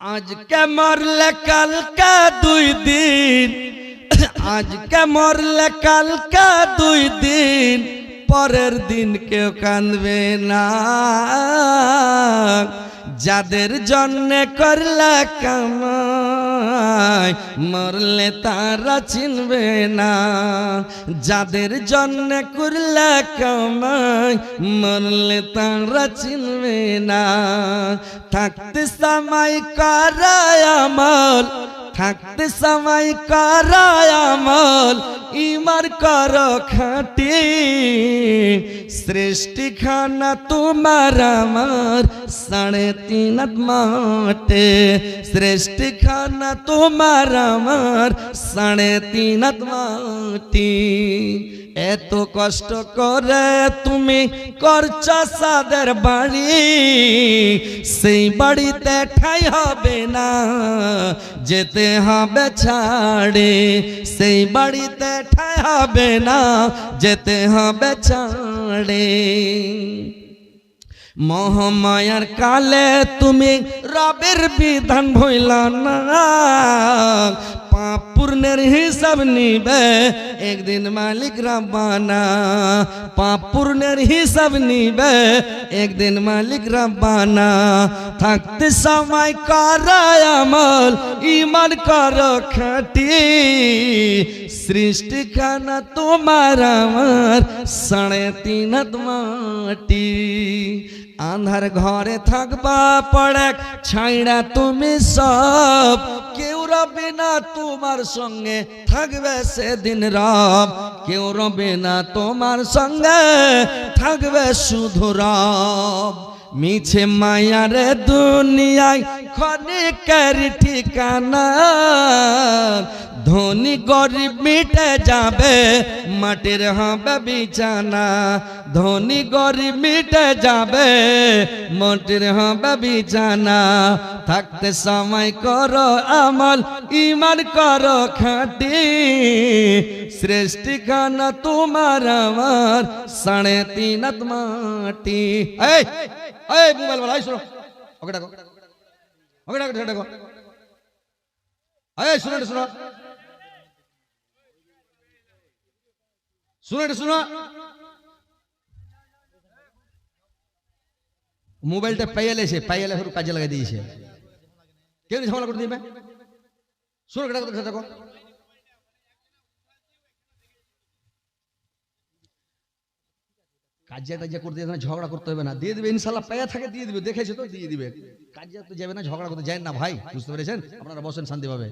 আজকে মরলে কালকে দুই দিন। আজকে মরলে কালকে দুই দিন। পরের দিন কেউ কাঁদবে না। যাদের জন্য করলে কামাই মরলে তারা চিনবে না। যাদের জন্য করলে কামাই, মরলে তারা চিনবে না। থাকতে সময় করায় আমল থাকতে সময় করায় ইমার কর খাটি। সৃষ্টি খানা তোমার আমার, সাড়ে তিন মাটে সৃষ্টি খানা তোমার আমার, সাড়ে তিন মাটি এত কষ্ট করে তুমি করছ সাদের বাড়ি, সেই বাড়িতে ঠাই হবে না, যেতে হবে ছাড়ে, সেই বাড়িতে ঠাই হবে না, যেতে হবে ছাড়ে। মহামায়ার কালে তুমি রবের বিধান ভইল না পাপ পূর্ণের হিসাব নিবে। একদিন মালিক রাব্বানা পাপ পূর্ণের হিসাব নিবে। একদিন মালিক রাব্বানা, থাকতে সময় করায় আমল ইমান কর খাটি সৃষ্টি খানা তোমার আমার সাড়ে তিন হাত মাটি আন্ধার ঘরে থাকবা পড়ে ছাইড়া তুমি সব কেউ রবে না তোমার সঙ্গে থাকবে সেদিন রব কেউ রবে না তোমার সঙ্গে থাকবে শুধু রব মিছে মায়ারে দুনিয়ায় ক্ষণিকের ঠিকানা? ধনী গরিব মিটে যাবে, মাটির হবে বিছানা। ধনী গরিব মিটে যাবে, মাটির হবে বিছানা। থাকতে সময় করো আমল ইমান করো খাটি। সৃষ্টি খানা তোমার আমার, সাড়ে তিন মাটি। এই! এই মোবাইল বলা শোনো। ওকে ডাকো। ওকে ডাকো ডাকো। এই শোনো শোনো। শুনো শুনো। মোবাইলটা পাইয়ালে এসে পাইয়ালে হরু কাজে লাগাই দিয়েছে। কেউ ঝামেলা করে দিবে? শুনো এটা কথা দেখো তাজিয়া করতে যাবে না, ঝগড়া করতে হবে না। দিয়ে দিবে ইনশাল্লাহ পেয়ে থাকে, দিয়ে দিবে। দেখেছে তো? দিয়ে দিবে। কাজিয়া তো যাবে না, ঝগড়া করতে যায় না, ভাই। বুঝতে পেরেছেন? আপনারা বসেন শান্তিভাবে।